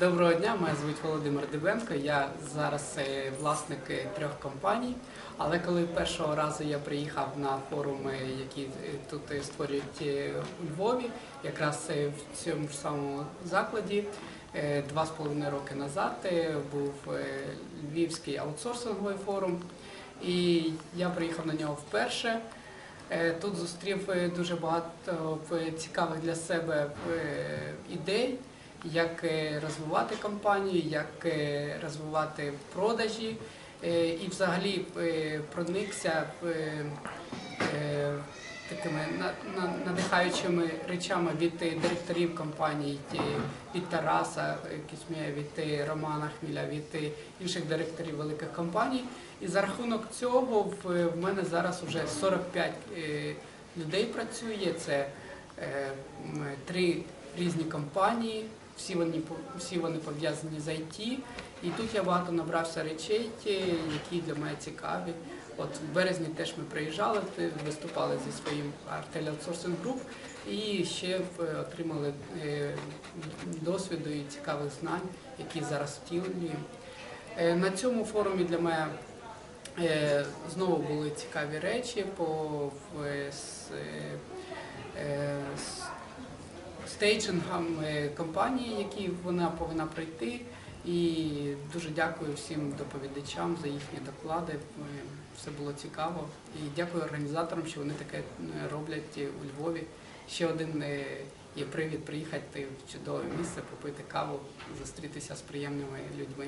Доброго дня, мене звуть Володимир Дибенко. Я зараз е, власник е, трьох компаній. Але коли першого разу я приїхав на форуми, які е, тут створюють у Львові, якраз в цьому ж самому закладі, два з половиною роки назад був Львівський аутсорсинговий форум, і я приїхав на нього вперше. Тут зустрів дуже багато цікавих для себе ідей, як е, розвивати компанію, як е, розвивати продажі, е, і взагалі проникся такими на- на- надихаючими речами від директорів компаній, від Тараса Кісмія, від Романа Хміля, від інших директорів великих компаній. І за рахунок цього в, мене зараз вже 45 е, людей працює. Це три різні компанії, всі вони всі вони пов'язані з IT. І тут я багато набрався речей, які для мене цікаві. От в березні теж ми приїжджали, виступали зі своїм Артель Outsourcing Group і ще е, отримали е, досвіду і цікавих знань, які зараз втілюємо. Е, На цьому форумі для мене знову були цікаві речі по стейджингам е, компанії, які вона повинна пройти. І дуже дякую всім доповідачам за їхні доклади. Е, Все було цікаво. І дякую організаторам, що вони таке е, роблять у Львові. Ще один є привід приїхати в чудове місце, попити каву, зустрітися з приємними людьми.